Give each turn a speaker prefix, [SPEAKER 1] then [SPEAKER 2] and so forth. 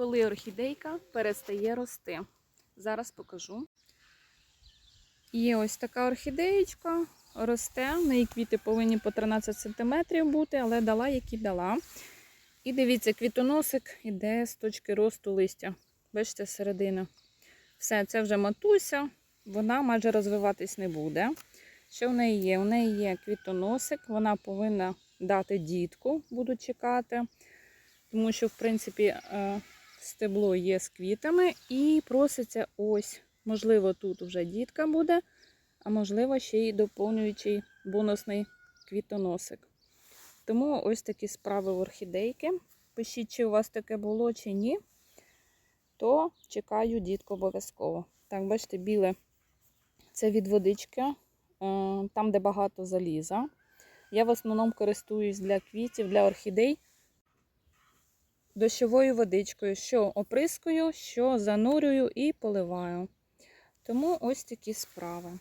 [SPEAKER 1] коли орхідейка перестає рости. Зараз покажу. Є ось така орхідеєчка, росте. В неї квіти повинні по 13 см бути, але дала, які дала. І дивіться, квітоносик іде з точки росту листя. Бачите, середина. Все, це вже матуся, вона майже розвиватись не буде. Що в неї є? У неї є квітоносик, вона повинна дати дітку, буду чекати, тому що, в принципі, е, стебло є з квітами і проситься ось, можливо, тут вже дітка буде, а можливо, ще й доповнюючий бонусний квітоносик. Тому ось такі справи в орхідейки. Пишіть, чи у вас таке було, чи ні, то чекаю дітку обов'язково. Так, бачите, біле це від водички, е, там, де багато заліза. Я в основному користуюсь для квітів, для орхідей дощовою водичкою, що оприскую, що занурюю і поливаю. Тому ось такі справи.